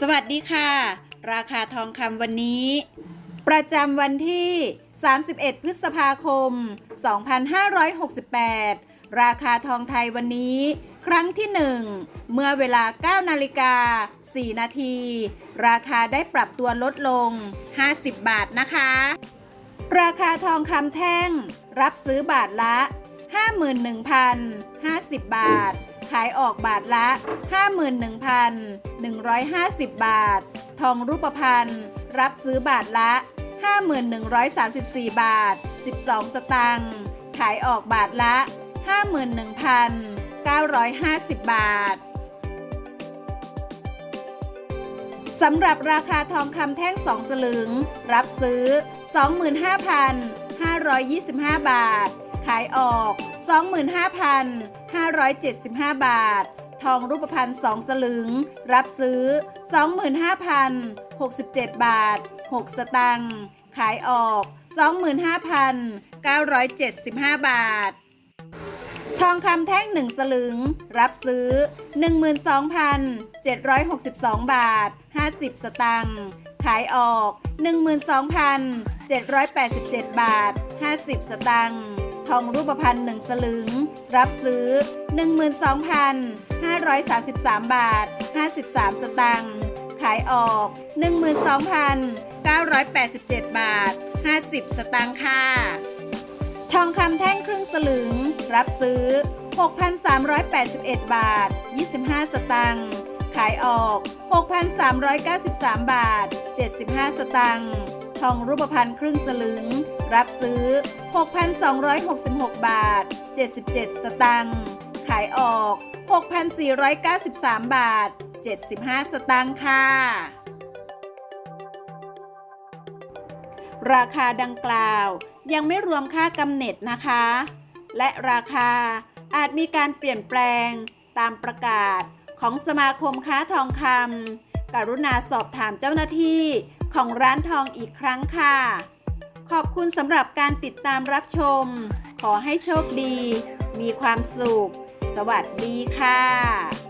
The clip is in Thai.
สวัสดีค่ะ ราคาทองคำวันนี้ ประจำวันที่ 31 พฤษภาคม 2568 ราคาทองไทยวันนี้ ครั้งที่ 1 เมื่อเวลา 9 นาฬิกา 4 นาที ราคาได้ปรับตัวลดลง 50 บาทนะคะ ราคาทองคำแท่ง รับซื้อบาทละ 51,050 บาท ขายออกบาทละ 51,150 บาท ทองรูปพรรณรับซื้อบาทละ 51,134 บาท 12 สตางค์ขายออกบาทละ 51,950 บาทสำหรับราคาทองคำแท่ง 2 สลึง รับซื้อ 25,525 บาท ขายออก 25,575 บาท ทองรูปพรรณ2สลึง รับซื้อ 25,067 บาท 6 สตังค์ ขายออก 25,975 บาททองคำแท่ง 1 สลึง รับซื้อ 12,762 บาท 50 สตังค์ ขายออก 12,787 บาท 50 สตังค์ ทองรูปพรรณ1สลึง รับซื้อ 12,533 บาท 53 สตังค์ ขายออก 12,987 บาท 50 สตังค์ค่ะ ทองคำแท่งครึ่งสลึง รับซื้อ 6,381 บาท 25 สตังค์ ขายออก 6,393 บาท 75 สตังค์ ทองรูปพรรณครึ่งสลึง รับซื้อ 6,266 บาท 77 สตังค์ ขายออก 6,493 บาท 75 สตังค์ค่ะ ราคาดังกล่าวยังไม่รวมค่ากำเนิดนะคะ และราคาอาจมีการเปลี่ยนแปลงตามประกาศของสมาคมค้าทองคำกรุณาสอบถามเจ้าหน้าที่ของร้านทองอีกครั้งค่ะ ขอบคุณสำหรับการติดตามรับชม ขอให้โชคดี มีความสุข สวัสดีค่ะ